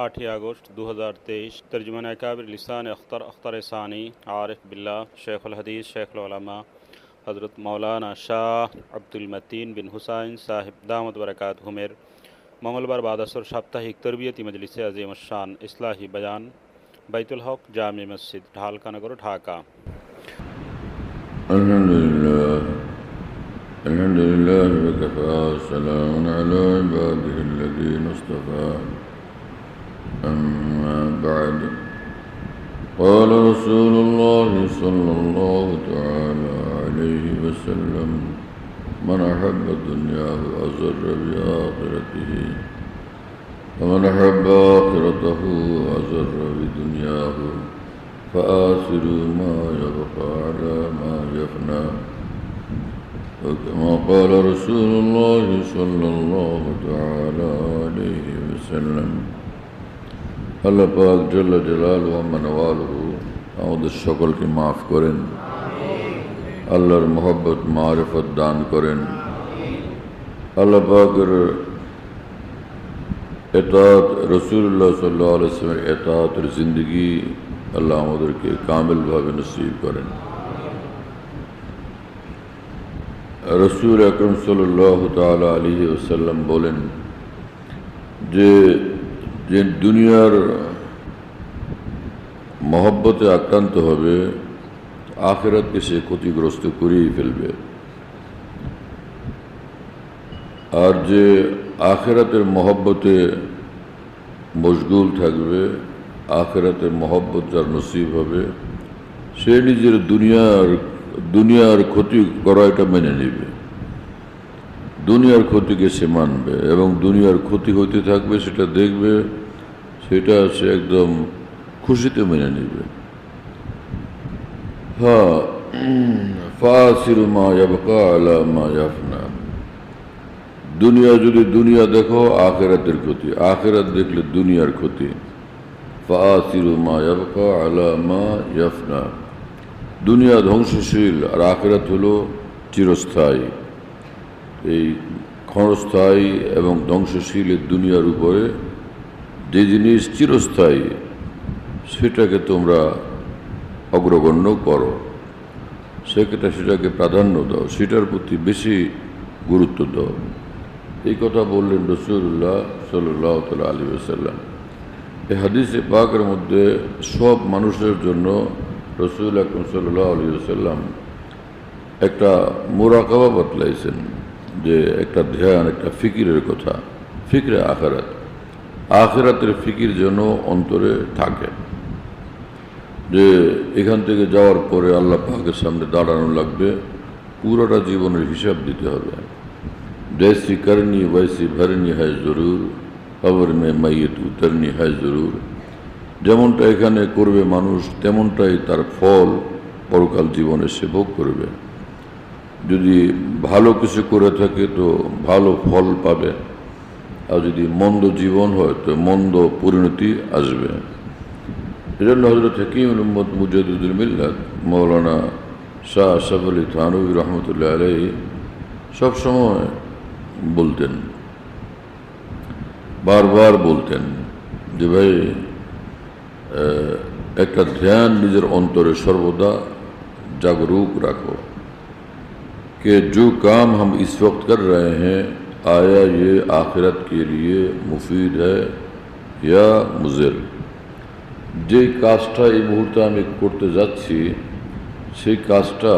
آٹھ اگست دو ہزار تیئیس، ترجمہ کابر لسان اختر اختر ثانی، عارف باللہ، شیخ الحدیث، شیخ العلماء، حضرت مولانا شاہ عبد المتین بن حسین صاحب، دامت برکات، حمیر منگلوار بادثر ساپتاہک تربیتی مجلس عظیم الشان، اصلاحی بیان، بیت الحق جامع مسجد، ڈھالکا نگر، ڈھاکہ۔ الحمد للہ الحمد لله أما بعد. قال رسول الله صلى الله تعالى عليه وسلم من أحب دنياه أزر بآخرته ومن أحب آخرته أزر بدنياه فآثروا ما يبقى على ما يفنى. وكما قال رسول الله صلى الله تعالى عليه وسلم আল্লাহ পাক জল্লা জালাল ওয়ামানওয়ালহু আমাদের সকলকে মাফ করেন আল্লাহর মোহব্বত মারফত দান করেন আল্লাহ পাকের এতাত রসুল্লাহ সাল্লাহ আলসলামের এতাতের জিন্দগি আল্লাহ আমাদেরকে কামেলভাবে নসিব করেন রসুল আকরম সাল্লাহ তালা আলী ওসাল্লাম বলেন যে যে দুনিয়ার মহব্বতে আক্রান্ত হবে, আখেরাতকে সে ক্ষতিগ্রস্ত করেই ফেলবে। আর যে আখেরাতের মহব্বতে মশগুল থাকবে, আখেরাতের মহব্বত যার নসিব হবে, সে নিজের দুনিয়ার দুনিয়ার ক্ষতি করা এটা মেনে নেবে। দুনিয়ার ক্ষতিকে সে মানবে এবং দুনিয়ার ক্ষতি হইতে থাকবে, সেটা দেখবে সেটা সে একদম খুশিতে মেনে নেবে। মা মা দুনিয়া যদি দুনিয়া দেখো, আখেরাতের ক্ষতি। আখেরাত দেখলে দুনিয়ার ক্ষতি। মা মা দুনিয়া ধ্বংসশীল, আর আখেরাত হলো চিরস্থায়ী। এই ক্ষণস্থায়ী এবং ধ্বংসশীল দুনিয়ার উপরে যে জিনিস চিরস্থায়ী, সেটাকে তোমরা অগ্রগণ্য করো। সেটা সেটাকে প্রাধান্য দাও, সেটার প্রতি বেশি গুরুত্ব দাও। এই কথা বললেন রসুল্লাহ সাল্লাহ তাল আলী আসাল্লাম এই হাদিসে পাকের মধ্যে সব মানুষের জন্য রসুল আকরম সাল্লাহ আলী আসাল্লাম একটা মোরাকাবা বতলাইছেন যে একটা ধ্যান, একটা ফিকিরের কথা, ফিকরে আখেরাত। আখেরাতের ফিকির যেন অন্তরে থাকে। যে এখান থেকে যাওয়ার পরে আল্লাহ পাকের সামনে দাঁড়ানো লাগবে, পুরোটা জীবনের হিসাব দিতে হবে। জয়সি করনি বয়সি ভরনি হয় জরুর। খবর মে মাইয়ত উতরনি হয় জরুর। যেমনটা এখানে করবে মানুষ, তেমনটাই তার ফল পরকাল জীবনে সে ভোগ করবে। যদি ভালো কিছু করে থাকে তো ভালো ফল পাবে। আর যদি মন্দ জীবন হয় তো মন্দ পরিণতি আসবে এজন্য হজরত হাকিম মোহাম্মদ মুজাদুদ্দিন মিল্লাত মৌলানা শাহ আশাফ আলী থানবী রহমতুল্লাহ আলাই সবসময় বলতেন বারবার বলতেন যে ভাই একটা ধ্যান নিজের অন্তরে সর্বদা जागरूक रखो कि जो काम हम इस वक्त कर रहे हैं आया ये आखिरत के लिए मुफीद है या मुजिर যে কাজটা এই মুহূর্তে আমি করতে যাচ্ছি সেই কাজটা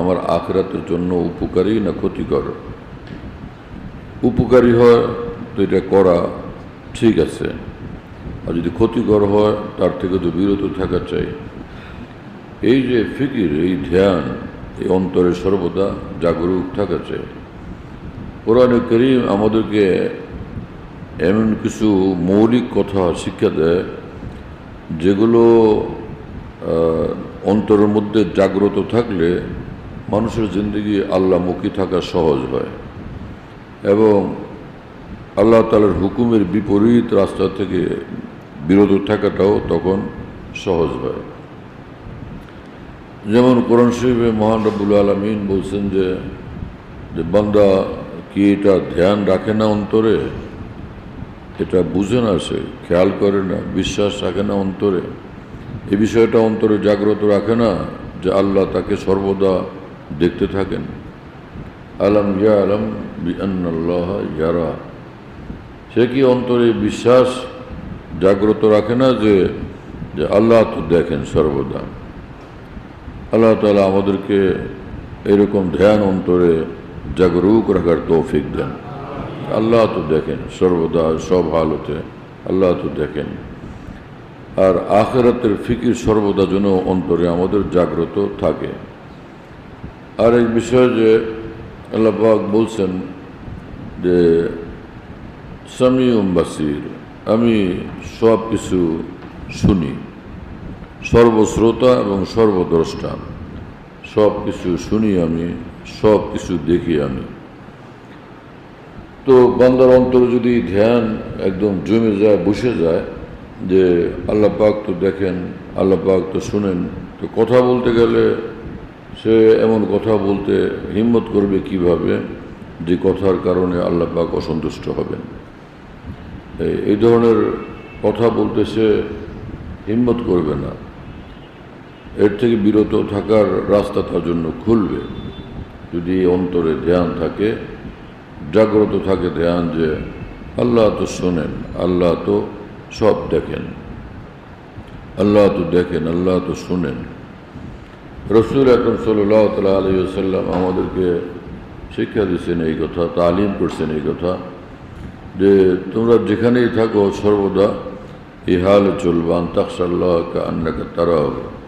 আমার আখরাতের জন্য উপকারী না ক্ষতিকর উপকারী হয় তো এটা করা ঠিক আছে আর যদি ক্ষতিকর হয় তার থেকে তো বিরত থাকা চাই এই যে ফিকির এই ধ্যান এই অন্তরে সর্বদা জাগরুক থাকা চাই কোরআনে করিম আমাদেরকে এমন কিছু মৌলিক কথা, শিক্ষা দেয়, যেগুলো অন্তরের মধ্যে জাগ্রত থাকলে মানুষের জিন্দগি আল্লাহমুখী থাকা সহজ হয়। এবং আল্লাহ তালার হুকুমের বিপরীত রাস্তা থেকে বিরত থাকাটাও তখন সহজ হয়। যেমন কোরআন শরীফে মহান আলমিন বলছেন যে বান্দা কি এটা ধ্যান রাখে না অন্তরে? এটা বুঝে না সে, খেয়াল করে না, বিশ্বাস রাখে না অন্তরে। এ বিষয়টা অন্তরে জাগ্রত রাখে না যে আল্লাহ তাকে সর্বদা দেখতে থাকেন। আলম ইয়া আলম বিআল্লাহ ইয়ারা। সে কি অন্তরে বিশ্বাস জাগ্রত রাখে না যে যে আল্লাহ তো দেখেন সর্বদা? আল্লাহ তালা আমাদেরকে এরকম ধ্যান অন্তরে জাগরুক রাখার তৌফিক দেন। আল্লাহ তো দেখেন সর্বদা সব হালতে, আল্লাহ তো দেখেন। আর আখেরাতের ফিকির সর্বদা যেন অন্তরে আমাদের জাগ্রত থাকে। আর এক বিষয় যে আল্লাহবাক বলছেন যে, সামিউম বাসির, আমি সব কিছু শুনি। সর্বশ্রোতা এবং সর্বদ্রষ্টা। সব কিছু শুনি আমি সব কিছু দেখি আমি। তো বান্দার অন্তর যদি ধ্যান একদম জমে যায়, বসে যায়, যে আল্লাহ পাক তো দেখেন, আল্লাহ পাক তো শুনেন, তো কথা বলতে গেলে সে এমন কথা বলতে হিম্মত করবে কীভাবে? যে কথার কারণে আল্লাহ পাক অসন্তুষ্ট হবেন। এই- ধরনের কথা বলতে সে হিম্মত করবে না। এর থেকে বিরত থাকার রাস্তা তার জন্য খুলবে। যদি অন্তরে ধ্যান থাকে, জাগ্রত থাকে ধ্যান যে আল্লাহ তো শোনেন, আল্লাহ তো সব দেখেন। আল্লাহ তো দেখেন, আল্লাহ তো শোনেন। রসুল আকরম সাল্লাহ তালা আলহিসাল্লাম আমাদেরকে শিক্ষা দিচ্ছেন এই কথা, তালিম করছেন এই কথা যে তোমরা যেখানেই থাকো সর্বদা এই হালে চলবান তাকসাল্লাহ আন্নাকে তারা হ্যাঁ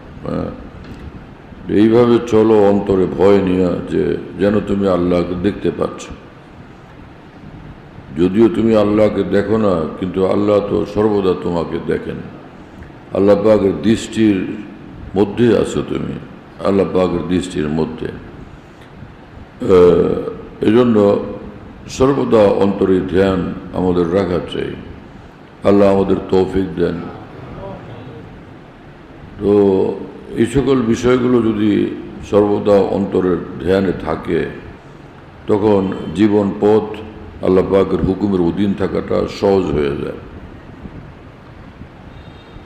এইভাবে চলো অন্তরে ভয় নিয়ে যে যেন তুমি আল্লাহকে দেখতে পাচ্ছ। যদিও তুমি আল্লাহকে দেখো না, কিন্তু আল্লাহ তো সর্বদা তোমাকে দেখেন। আল্লাহ পাকের দৃষ্টির মধ্যে আছো তুমি, আল্লাহ পাকের দৃষ্টির মধ্যে। এই জন্য সর্বদা অন্তরে ধ্যান আমাদের রাখা চাই। আল্লাহ আমাদের তৌফিক দেন। তো এই সকল বিষয়গুলো যদি সর্বদা অন্তরের ধ্যানে থাকে, তখন জীবন পথ আল্লাহ পাকের হুকুমের অধীন থাকাটা সহজ হয়ে যায়।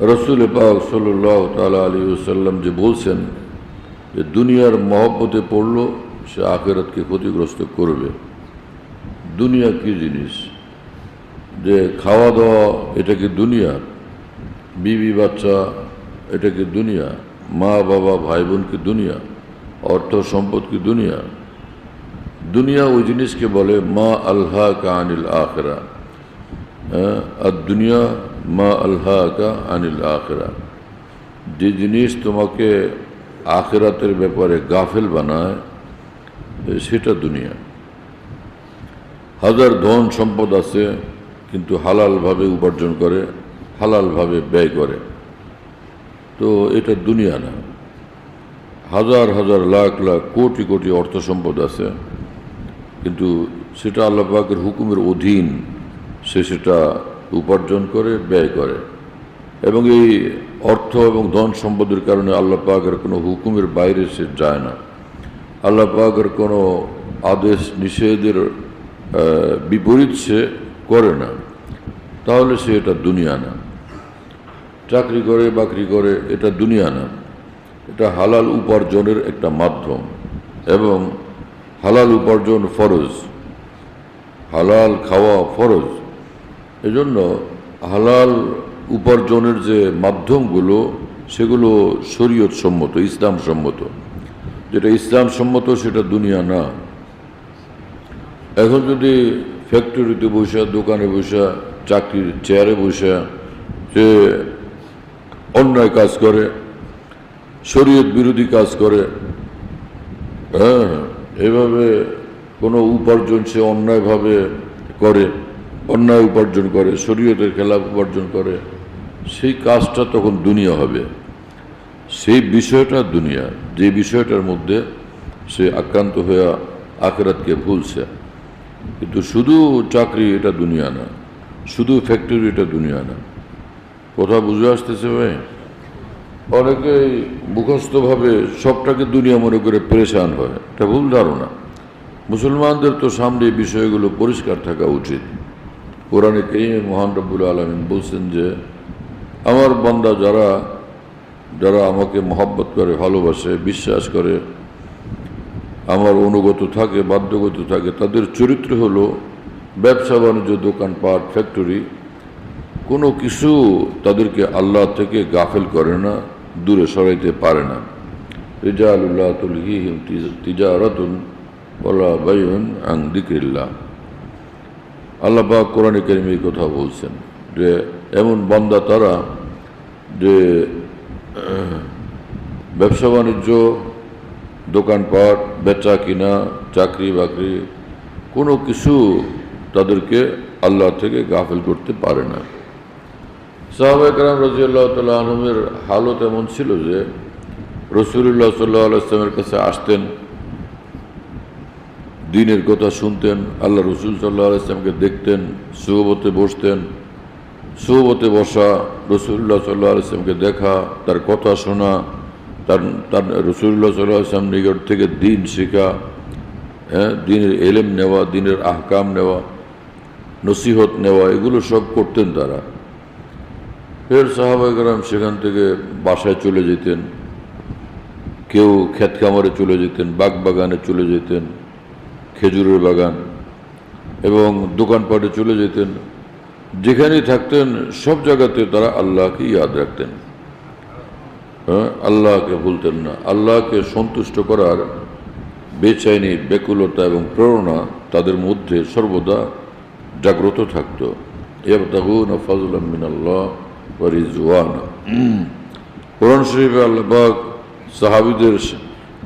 রসুল পাক সাল্লাহ তালা আলী সাল্লাম যে বলছেন যে দুনিয়ার মহব্বতে পড়ল, সে আখেরাতকে ক্ষতিগ্রস্ত করবে। দুনিয়া কি জিনিস? যে খাওয়া দাওয়া এটা কি দুনিয়া? বিবি, বাচ্চা এটা কি দুনিয়া? মা, বাবা ভাই বোন কি দুনিয়া? অর্থ সম্পদ কি দুনিয়া? দুনিয়া ওই জিনিসকে বলে মা আল্লাহ কা আনিল আখরা। হ্যাঁ? আর দুনিয়া মা আল্লাহ কা আনিল আখরা। যে জিনিস তোমাকে আখেরাতের ব্যাপারে গাফেল বানায়, সেটা দুনিয়া। হাজার ধন সম্পদ আছে, কিন্তু হালালভাবে উপার্জন করে, হালালভাবে ব্যয় করে। তো এটা দুনিয়া না। হাজার হাজার লাখ লাখ কোটি কোটি অর্থ সম্পদ আছে, কিন্তু সেটা আল্লাহ পাকের হুকুমের অধীন সে সেটা উপার্জন করে, ব্যয় করে। এবং এই অর্থ এবং ধন সম্পদের কারণে আল্লাহ পাকের কোনো হুকুমের বাইরে সে যায় না। আল্লাহ পাকের কোনো আদেশ, নিষেধের বিপরীত সে করে না। তাহলে সে এটা দুনিয়া না। চাকরি করে, বাকরি করে, এটা দুনিয়া না। এটা হালাল উপার্জনের একটা মাধ্যম। এবং হালাল উপার্জন ফরজ। হালাল খাওয়া ফরজ। এজন্য হালাল উপার্জনের যে মাধ্যমগুলো, সেগুলো শরীয়ত সম্মত, ইসলাম সম্মত। যেটা ইসলাম সম্মত, সেটা দুনিয়া না। এখন যদি ফ্যাক্টরিতে বসে, দোকানে বসে, চাকরির চেয়ারে বসে, যে অন্যায় কাজ করে, শরীয়ত বিরোধী কাজ করে হ্যাঁ এভাবে কোনো উপার্জন সে অন্যায়ভাবে করে, অন্যায় উপার্জন করে, শরীয়তের খেলাফ উপার্জন করে, সেই কাজটা তখন দুনিয়া হবে। সেই বিষয়টা দুনিয়া, যে বিষয়টার মধ্যে সে আক্রান্ত হয়ে আখরাতকে ভুলছে। কিন্তু শুধু চাকরি এটা দুনিয়া না, শুধু ফ্যাক্টরি এটা দুনিয়া না। কথা বুঝে আসতেছে ভাই। অনেকেই মুখস্থভাবে সবটাকে দুনিয়া মনে করে পরেশান হয়। এটা ভুল ধারণা। মুসলমানদের তো সামনে এই বিষয়গুলো পরিষ্কার থাকা উচিত। কোরআনে করিমে মহান রব্বুল আলমিন বলছেন যে, আমার বান্দা যারা যারা আমাকে মহব্বত করে, ভালোবাসে, বিশ্বাস করে, আমার অনুগত থাকে, বাধ্যগত থাকে, তাদের চরিত্র হলো ব্যবসা বাণিজ্য দোকানপাট, ফ্যাক্টরি। কোনো কিছু তাদেরকে আল্লাহ থেকে গাফেল করে না, দূরে সরাইতে পারে না। রিজালুল্লাহ তুলহিহিম তিজারাতুন ওলা বাইন কোরআন কথা বলছেন যে, এমন বন্দা তারা যে, ব্যবসা বাণিজ্য, দোকানপাট, বেচা কিনা, চাকরি বাকরি, কোনো কিছু তাদেরকে আল্লাহ থেকে গাফেল করতে পারে না। সাহাবাহাম রাজিয়াল্লাহ তাল্লাহ আলমের হালত এমন ছিল যে রসুল্লাহ সাল্লাহ আলাইসলামের কাছে আসতেন, দিনের কথা শুনতেন আল্লাহ রসুল সাল্লাহ আলাইসলামকে দেখতেন, সুহবতে বসতেন, সুহবতে বসা রসুল্লাহ সাল্লাহ আলাইসলামকে দেখা, তার কথা শোনা, তার তার রসুল্লাহ সাল্লাহ আসলাম নিকট থেকে দিন শেখা হ্যাঁ দিনের এলেম নেওয়া, দিনের আহকাম নেওয়া, নসিহত নেওয়া, এগুলো সব করতেন তারা। ফের সাহাবাহাম সেখান থেকে বাসায় চলে যেতেন। কেউ ক্ষেত খামারে চলে যেতেন বাগ বাগানে চলে যেতেন, খেজুরের বাগান এবং দোকানপাটে চলে যেতেন। যেখানেই থাকতেন, সব জায়গাতে তারা আল্লাহকে ইয়াদ রাখতেন। হ্যাঁ আল্লাহকে ভুলতেন না। আল্লাহকে সন্তুষ্ট করার বেচাইনি ব্যাকুলতা এবং প্রেরণা তাদের মধ্যে সর্বদা জাগ্রত থাকত। ইয়াবতাগুন ফজল মিনাল্লাহ। রিজওয়ানা কোরআন শরীফে আল্লাহবাক সাহাবিদের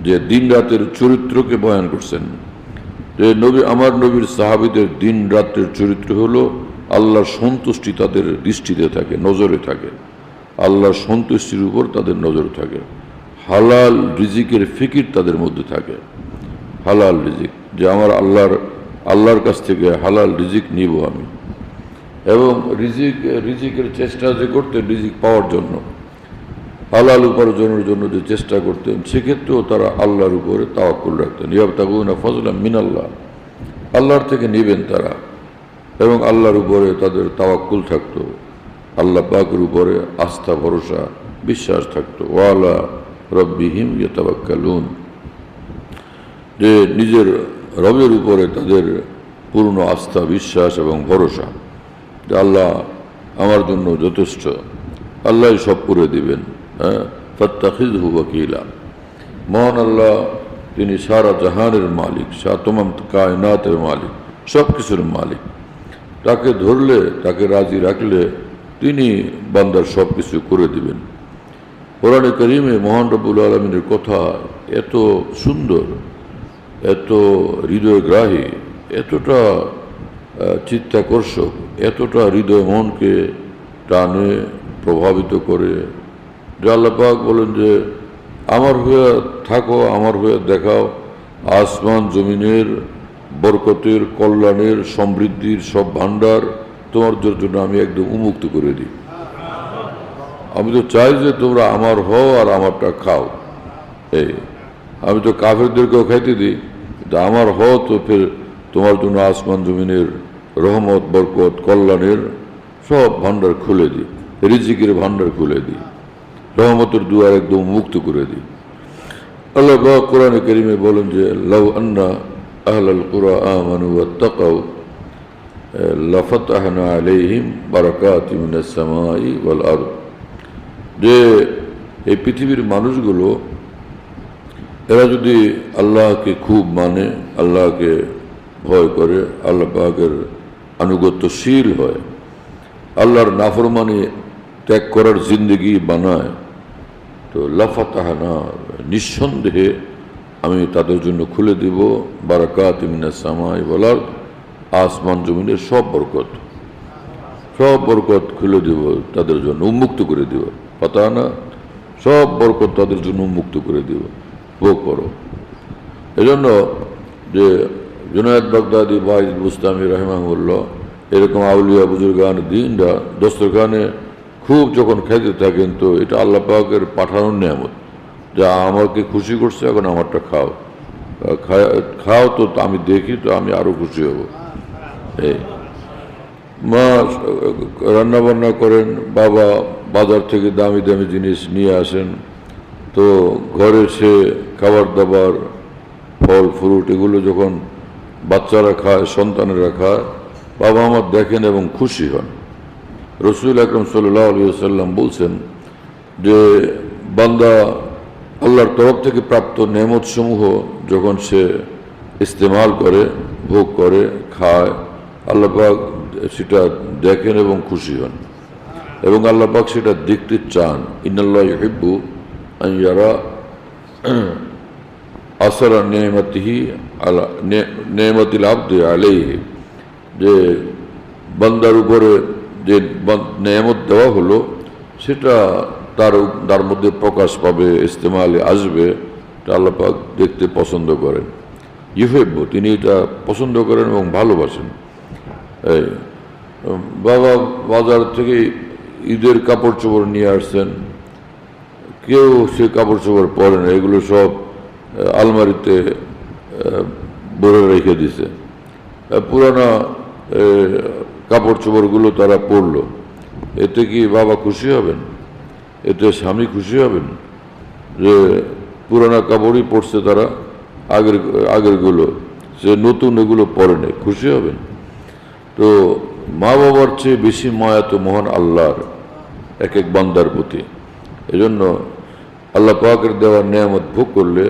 যে দিন রাতের চরিত্রকে বয়ান করছেন, যে নবী, আমার নবীর সাহাবিদের দিন রাতের চরিত্র হলো আল্লাহর সন্তুষ্টি তাদের দৃষ্টিতে থাকে, নজরে থাকে। আল্লাহর সন্তুষ্টির উপর তাদের নজর থাকে। হালাল রিজিকের ফিকির তাদের মধ্যে থাকে। হালাল রিজিক, যে আমার আল্লাহর আল্লাহর কাছ থেকে হালাল রিজিক নিব আমি। এবং রিজিক, রিজিকের চেষ্টা যে করতেন, রিজিক পাওয়ার জন্য, হালাল উপার্জনের জন্য যে চেষ্টা করতেন, সেক্ষেত্রেও তারা আল্লাহর উপরে তাওয়াক্কুল রাখতেন। ইয়াব তাগুনা ফজলাম মিনাল্লাহ। আল্লাহর থেকে নেবেন তারা এবং আল্লাহর উপরে তাদের তাওয়াক্কুল থাকতো। আল্লাহ পাকের উপরে আস্থা, ভরসা, বিশ্বাস থাকতো। ওয়ালা রব্বিহিম ইয়তাবাক্কালুন যে নিজের রবের উপরে তাদের পূর্ণ আস্থা, বিশ্বাস এবং ভরসা। যে আল্লাহ আমার জন্য যথেষ্ট, আল্লাহ সব করে দিবেন হ্যাঁ? ফত্তাখিদ হু মহান আল্লাহ, তিনি সারা জাহানের মালিক সা তমাম কায়নাতের মালিক সব কিছুর মালিক। তাকে ধরলে, তাকে রাজি রাখলে তিনি বান্দার সব কিছু করে দিবেন। কোরআনে করিমে মহান রবুল আলমিনের কথা এত সুন্দর, এত হৃদয়গ্রাহী, এতটা চিত্তাকর্ষক এতটা হৃদয় মনকে টানে, প্রভাবিত করে। যে আল্লাপাক বলেন যে, আমার হয়ে থাকো, আমার হয়ে দেখাও। আসমান জমিনের বরকতের, কল্যাণের, সমৃদ্ধির সব ভাণ্ডার তোমার জন্য আমি একদম উন্মুক্ত করে দিই। আমি তো চাই যে তোমরা আমার হও আর আমারটা খাও। এই, আমি তো কাফেরদেরকেও খাইতে দিই আমার হও তো ফের তোমার জন্য আসমান জমিনের রহমত, বরকত, কল্যাণের সব ভাণ্ডার খুলে দিই রিজিকের ভাণ্ডার খুলে দিই রহমতের দুয়ার একদম মুক্ত করে দিই আল্লাহ বা কোরআনে করিমে বলেন যে, লাউ আন্না আহলাল কুরা আমানু ওয়াত্তাকাউ লাফাতাহনা আলাইহিম বারাকাতি আরদ। যে, এই পৃথিবীর মানুষগুলো, এরা যদি আল্লাহকে খুব মানে আল্লাহকে ভয় করে, আল্লাহ পাকের আনুগত্যশীল হয়। আল্লাহর নাফরমানি ত্যাগ করার জিন্দগি বানায়। তো লাফাতাহানা নিঃসন্দেহে আমি তাদের জন্য খুলে দিব। বারাকাত মিনা সামাই বলার আসমান জমিনের সব বরকত। সব বরকত খুলে দিব, তাদের জন্য উন্মুক্ত করে দিব। পাতা না, সব বরকত তাদের জন্য উন্মুক্ত করে দিব। ভোগ করো। এজন্য যে জুনায়দ বাগদাদি বাইজ বুস্তামি রহমাহুল্লাহ, এরকম আউলিয়া বুজুর্গান দিনরা দস্তরখানে খুব যখন খেতে থাকেন তো এটা আল্লাহ পাকের পাঠানোর নিয়ামত। যা আমাকে খুশি করছে, এখন আমারটা খাও। খাও তো, আমি দেখি তো আমি আরও খুশি হব। এই। মা রান্না বান্না করেন, বাবা বাজার থেকে দামি দামি জিনিস নিয়ে আসেন। তো ঘরে সে খাবার দাবার, ফল ফ্রুট এগুলো যখন বাচ্চারা খায়, সন্তানেরা খায়, বাবা আমার দেখেন এবং খুশি হন। রসুল আকরম সাল্লাম বলছেন যে, বান্দা আল্লাহর তরফ থেকে প্রাপ্ত নেমতসমূহ যখন সে ইস্তেমাল করে, ভোগ করে, খায়, আল্লাহ পাক সেটা দেখেন এবং খুশি হন। এবং আল্লাহ পাক সেটা দেখতে চান। ইনাল্লাহ হিব্বু ইয়ারা আসরা নেমতিহি আলা নেমতিল আব্দে আলাইহি। যে বান্দার উপরে যে নেয়ামত দেওয়া হলো, সেটা তার তার মধ্যে প্রকাশ পাবে, ইস্তেমালে আসবে, এটা আল্লাহ দেখতে পছন্দ করেন। ইউহেব্য তিনি এটা পছন্দ করেন এবং ভালোবাসেন। এই বাবা বাজার থেকে ঈদের কাপড় চোপড় নিয়ে আসছেন। কেউ সে কাপড় চোপড় পরে না, এগুলো সব আলমারিতে ভরে রেখে দিছে। পুরানো কাপড় চোপড়গুলো তারা পরলো। এতে কি বাবা খুশি হবেন? এতে স্বামী খুশি হবেন? যে পুরানা কাপড়ই পরছে তারা, আগের, আগেরগুলো সে নতুন এগুলো পরে নেই খুশি হবেন? তো মা বাবার চেয়ে বেশি মায়া তো মহান আল্লাহর এক এক বান্দার প্রতি। এজন্য আল্লাহ পাকের দেওয়ার নিয়ামত ভোগ করলে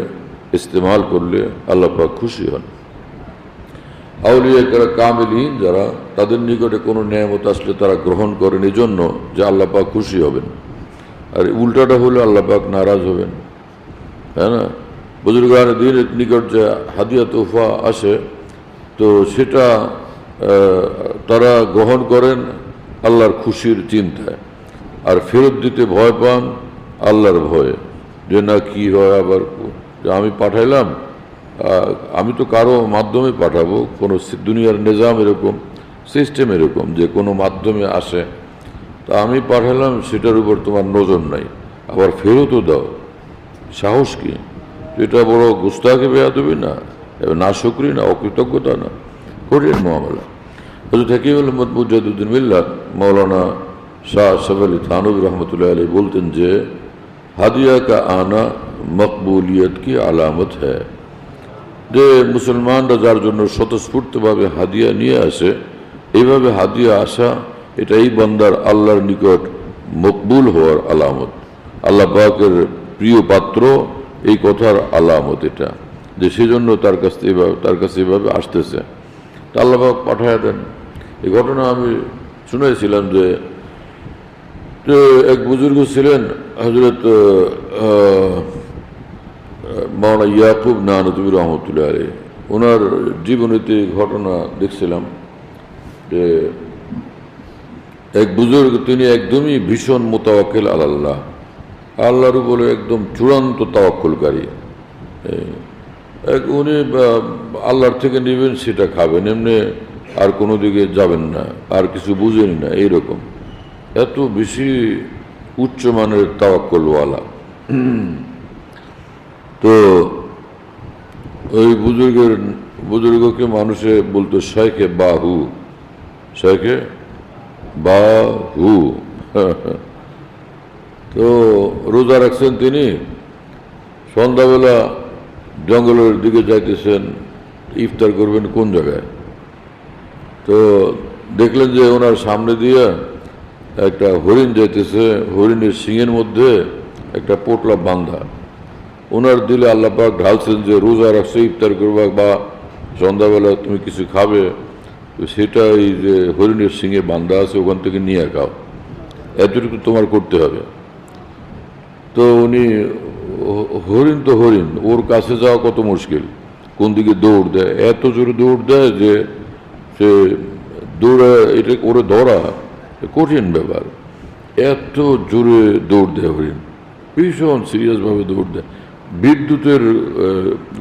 ইস্তেমাল করলে আল্লাহ পাক খুশি হন। আউলিয়াকেরা কামিলহীন যারা, তাদের নিকটে কোনো নিয়ামত আসলে তারা গ্রহণ করেন এই জন্য যে আল্লাহ পাক খুশি হবেন। আর উল্টাটা হলে আল্লাহ পাক নারাজ হবেন। হ্যাঁ না? বুজুর্গান দিনের নিকট যে হাদিয়া তোফা আসে, তো সেটা তারা গ্রহণ করেন আল্লাহর খুশির চিন্তায়। আর ফেরত দিতে ভয় পান আল্লাহর ভয়ে, যে না কি হয় আবার যে আমি পাঠাইলাম আমি তো কারও মাধ্যমে পাঠাবো, কোনো দুনিয়ার নিজাম এরকম সিস্টেম এরকম যে কোনো মাধ্যমে আসে। তা আমি পাঠালাম সেটার উপর তোমার নজর নাই। আবার ফেরতও দাও। সাহস কি? এটা বড় গুস্তাকে বেয়া দেবে না না শুক্রি না, অকৃতজ্ঞতা না? কঠিন মামলা। হজরত হাকিমুল মুজাদুদ্দিন মিল্লা মৌলানা শাহ সফ আলী থানবী রহমতুল্লাহ আলী বলতেন যে হাদিয়া কা আনা মকবুলিয়ত কি আলামত হ্যায় যে মুসলমানরা যার জন্য স্বতঃস্ফূর্তভাবে হাদিয়া নিয়ে আসে এইভাবে হাদিয়া আসা এটা এই বান্দার আল্লাহর নিকট মকবুল হওয়ার আলামত আল্লাহ পাকের প্রিয় পাত্র এই কথার আলামত এটা যে সেজন্য তার কাছ থেকে তার কাছে এভাবে আসতেছে তা আল্লাহ পাক পাঠায় দেন এই ঘটনা আমি শুনেছিলাম যে যে এক বুজুর্গ ছিলেন হজরত মাওলানা ইয়াকুব নানতুবি রহমতুল্লাহ আলী ওনার জীবনীতে ঘটনা দেখছিলাম যে এক বুজুর্গ, তিনি একদমই ভীষণ মোতাওয়াক্কেল আল্লাহ। আল্লাহর উপরে একদম চূড়ান্ত তাওয়াক্কুলকারী। এক উনি আল্লাহর থেকে নেবেন সেটা খাবেন, এমনি আর কোনো দিকে যাবেন না, আর কিছু বুঝেনি না, এইরকম। এত বেশি উচ্চমানের তাওয়াক্কলওয়ালা। তো ওই বুজুর্গের বুজুর্গকে মানুষে বলতো শেখে বাহু। শেখে বাহু। তো রোজা রাখছেন তিনি। সন্ধ্যাবেলা জঙ্গলের দিকে যাইতেছেন ইফতার করবেন কোন জায়গায়? তো দেখলেন যে ওনার সামনে দিয়ে একটা হরিণ যাইতেছে, হরিণের সিংয়ের মধ্যে একটা পোটলা বান্ধা ওনার দিলে আল্লাপাক ঢালছেন যে, রোজা রাখছে, ইফতার করবা বা সন্ধ্যাবেলা তুমি কিছু খাবে, তো সেটা এই যে হরিণের সিংহে বান্ধা আছে, ওখান থেকে নিয়ে খাও। এতটুকু তোমার করতে হবে। তো উনি, হরিণ তো হরিণ, ওর কাছে যাওয়া কত মুশকিল। কোন দিকে দৌড় দেয়? এত জোরে দৌড় দেয় যে সে দৌড়ে, এটা ওরে ধরা। কঠিন ব্যাপার। এত জোরে দৌড় দেয় হরিণ। ভীষণ সিরিয়াসভাবে দৌড় দেয়। বিদ্যুতের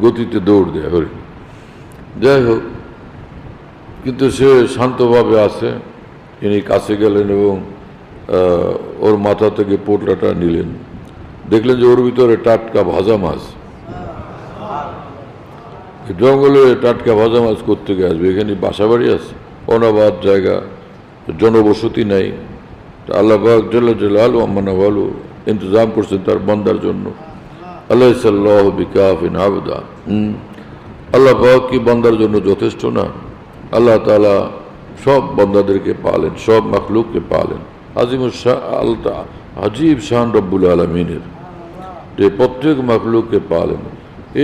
গতিতে দৌড় দেয় হরিণ। যাই হোক, কিন্তু সে শান্তভাবে আসে তিনি কাছে গেলেন এবং ওর মাথা থেকে পোটলাটা নিলেন। দেখলেন যে ওর ভিতরে টাটকা ভাজা মাছ। জঙ্গলে টাটকা ভাজা মাছ করতে আসবে? এখানে বাসাবাড়ি আছে। অনাবাদ জায়গা। জনবসতি নাই। তো আল্লাহ পাক জল্লা জলাল আম্মানা বলো ইন্তজাম করছেন তার বন্দার জন্য। আল্লাহ সাল্লাহ বিকাফিন আবদা। আল্লাহ পাক কি বান্দার জন্য যথেষ্ট না? আল্লাহ তাআলা সব বান্দাদেরকে পালেন, সব মখলুককে পালেন। আজিম আল্লাহ আজিব শান রব্বুল আলমিনের। যে প্রত্যেক মখলুককে পালেন।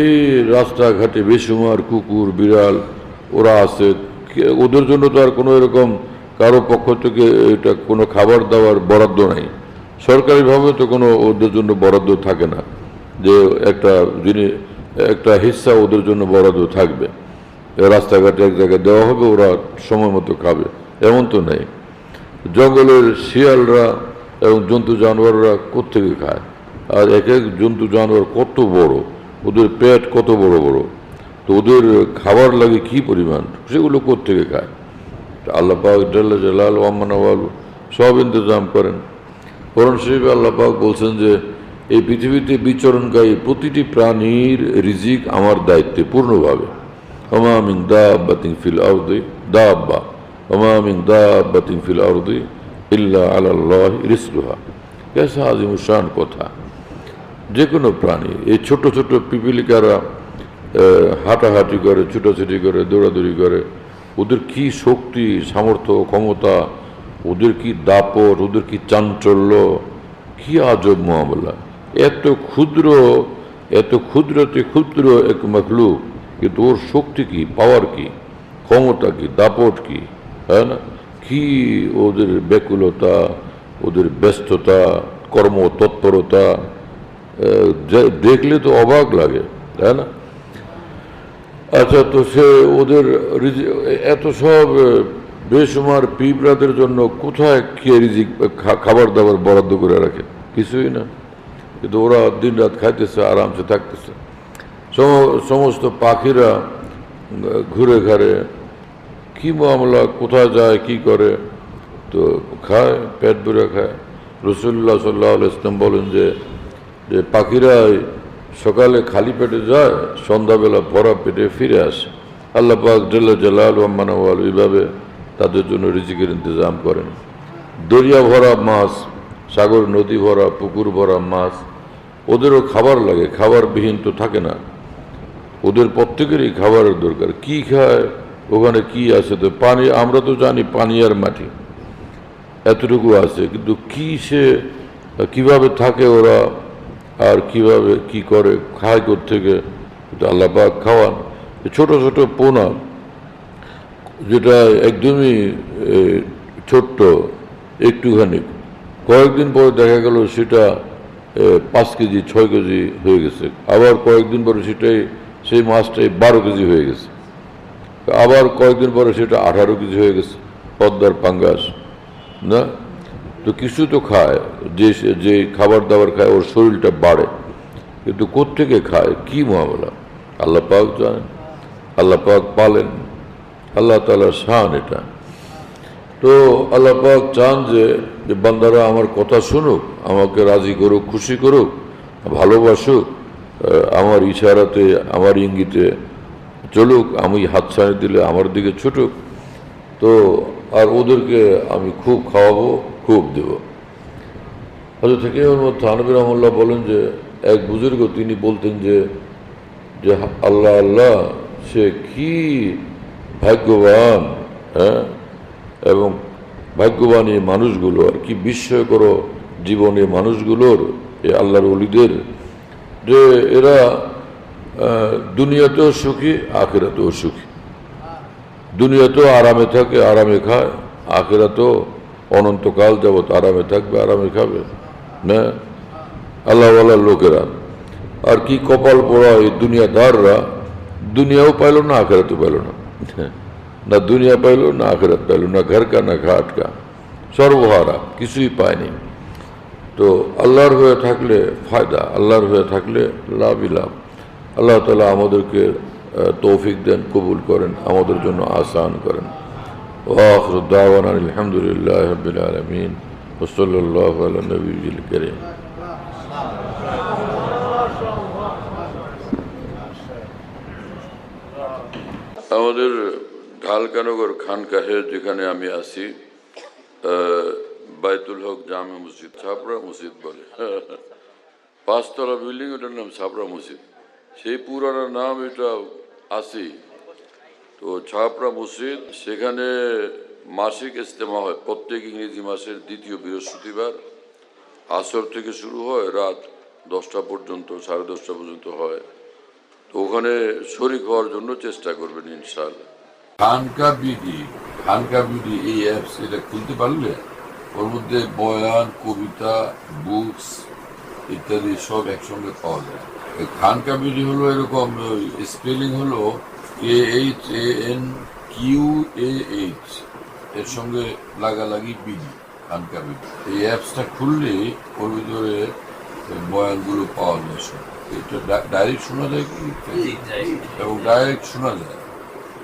এই রাস্তাঘাটে বেসুমার কুকুর, বিড়াল, ওরা আছে। ওদের জন্য তো আর কোনো এরকম কারও পক্ষ থেকে এটা কোনো খাবার দাবার বরাদ্দ নাই। সরকারিভাবে তো কোনো ওদের জন্য বরাদ্দ থাকে না, যে একটা যিনি, একটা হিস্সা ওদের জন্য বরাদ্দ থাকবে। রাস্তাঘাটে এক জায়গায় দেওয়া হবে, ওরা সময় মতো খাবে, এমন তো নেই। জঙ্গলের শিয়ালরা এবং জন্তু জানোয়াররা কোত্থেকে খায়? আর এক এক জন্তু জানোয়ার কত বড়, ওদের পেট কত বড় বড়, তো ওদের খাবার লাগে কি পরিমাণ? সেগুলো কোত্থেকে খায়? তা আল্লাহ পাক জাল্লা জালাল ওয়াম্মানওয়াল সব ইন্তজাম করেন। কোরআন শরীফে আল্লাহ পাক বলছেন যে, এই পৃথিবীতে বিচরণকারী প্রতিটি প্রাণীর রিজিক আমার দায়িত্বে, পূর্ণভাবে। ওমা মিন দাব্বাতিন ফিল আরদি, দাব্বা। ওমা মিন দাব্বাতিন ফিল আরদি ইল্লা আলাল্লাহি রিজকুহা। কেসা আজিমুসান কথা। যে কোনো প্রাণী, এই ছোট ছোট পিপিলিকারা হাঁটাহাঁটি করে, ছুটাছুটি করে, দৌড়াদৌড়ি করে ওদের কি শক্তি, সামর্থ্য, ক্ষমতা, ওদের কি দাপট, ওদের কি চাঞ্চল্য? কি আজব মামলা। এত ক্ষুদ্র, এত ক্ষুদ্রতে ক্ষুদ্র এক মখলুক, কিন্তু ওর শক্তি কি পাওয়ার কি, ক্ষমতা কি, দাপট কি হ্যাঁ না? কি ওদের ব্যাকুলতা, ওদের ব্যস্ততা, কর্মতৎপরতা দেখলে তো অবাক লাগে, তাই না? আচ্ছা তো সে ওদের এত সব বেসুমার পিঁপড়াদের জন্য কোথায় কে রিজিক খাবার দাবার বরাদ্দ করে রাখে? কিছুই না। কিন্তু ওরা দিন রাত খাইতেছে, আরামসে থাকতেছে। সমস্ত পাখিরা ঘুরে ঘাড়ে, কি মামলা, কোথায় যায়, কি করে? তো খায়, পেট ভরে খায়। রসুল্লাহ সাল্লাহ ইসলাম বলেন যে যে পাখিরা সকালে খালি পেটে যায়, সন্ধ্যাবেলা ভরা পেটে ফিরে আসে। আল্লাহ পাক জল্লা জালাল ওয়াম্মানওয়াল এইভাবে তাদের জন্য রিজিকের ইন্তজাম করেন। দরিয়া ভরা মাছ, সাগর নদী ভরা, পুকুর ভরা মাছ, ওদেরও খাবার লাগে, খাবারবিহীন তো থাকে না। ওদের প্রত্যেকেরই খাবারের দরকার। কি খায়, ওখানে কি আছে তো পানি, আমরা তো জানি পানি আর মাটি। এতটুকু আছে, কিন্তু কী সে, কীভাবে থাকে ওরা আর কীভাবে কি করে, খায় থেকে আল্লাহ পাক খাওয়ান। ছোট ছোট পোনা, যেটা একদমই ছোট্ট, একটুখানি। কয়েকদিন পরে দেখা গেল সেটা পাঁচ কেজি, ছয় কেজি হয়ে গেছে। আবার কয়েকদিন পরে সেটাই, সেই মাছটাই বারো কেজি হয়ে গেছে। আবার কয়েকদিন পরে সেটা আঠারো কেজি হয়ে গেছে, পদ্মার পাঙ্গাস, না? তো কিছু তো খায়, যে যে খাবার দাবার খায়, ওর শরীরটা বাড়ে। কিন্তু কোত্থেকে খায়? কি মামলা? আল্লাহ পাক জানেন, আল্লাহ পাক পালেন, আল্লাহ তালার শান এটা। তো আল্লাহ পাক চান যে বান্দারা আমার কথা শুনুক, আমাকে রাজি করুক, খুশি করুক, ভালোবাসুক আমার ইশারাতে, আমার ইঙ্গিতে চলুক, আমি হাতছানি দিলে আমার দিকে ছুটুক। তো আর ওদেরকে আমি খুব খাওয়াবো খুব দেব। হয়তো থেকে থানবির রহমল্লাহ বলেন যে, এক বুজুর্গ তিনি বলতেন যে যে আল্লাহ আল্লাহ, সে কি ভাগ্যবান হ্যাঁ? এবং ভাগ্যবান এই মানুষগুলো আর কি বিস্ময়কর জীবনে মানুষগুলোর, এই আল্লাহর অলিদের যে এরা দুনিয়াতেও সুখী, আখেরাতেও সুখী। দুনিয়াতেও আরামে থাকে, আরামে খায়, আখেরাতেও অনন্তকাল যাবৎ আরামে থাকবে, আরামে খাবে। না। আল্লাহওয়ালার লোকেরা। আর কি কপাল পোড়া এই দুনিয়াদাররা, দুনিয়াও পাইল না, আখেরাতও পাইল না। না দুনিয়া পাইল, না আখেরাত পাইল, না ঘর কা না ঘাট কা সর্বহারা, কিছুই পায়নি। তো আল্লাহর হয়ে থাকলে ফায়দা, আল্লাহর হয়ে থাকলে লাভই লাভ। আল্লাহ তালা আমাদেরকে তৌফিক দেন, কবুল করেন, আমাদের জন্য আসান করেন। ওয়াখর দাওয়ান আলহামদুলিল্লাহ রবিল আলমিন ওসল্লাহ নবী করিম আমাদের ঢালকানগর খানকাহে যেখানে আমি আছি বাইতুল হক জামে মসজিদ ছাপড়া মসজিদ বলে। পাঁচতলা বিল্ডিং, ওটার নাম ছাপড়া মসজিদ। সেই পুরানো নাম এটা আছে তো ছাপড়া মসজিদ, সেখানে মাসিক ইস্তেমা হয়। প্রত্যেক ইংরেজি মাসের দ্বিতীয় বৃহস্পতিবার। আসর থেকে শুরু হয়, রাত দশটা পর্যন্ত, সাড়ে দশটা পর্যন্ত হয়। তো ওখানে শরিক হওয়ার জন্য চেষ্টা করবেন, ইনশাআল্লাহ। খানকা বিডি খানকা বিডি এই অ্যাপস এটা খুলতে পারলে ওর মধ্যে বয়ান, কবিতা বুকস ইত্যাদি সব একসঙ্গে পাওয়া যায়। খানকা বিডি হলো এরকম স্পেলিং হলো A H A N Q A H এর সঙ্গে লাগালাগি বিডি খানকা বিডি এই অ্যাপসটা খুললে ওর ভিতরে বয়ানগুলো পাওয়া যায় এটা ডাইরেক্ট শোনা যায় কি? এবং ডাইরেক্ট শোনা যায়।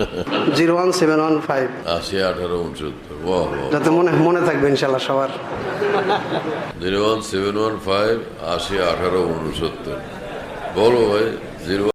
Zero one seven one five. আশি আঠারো উনসত্তর। যাতে মনে মনে থাকবে ইনশাল্লাহ সবার। Zero one seven one five আশি আঠারো উনসত্তর। বলো ভাই জিরো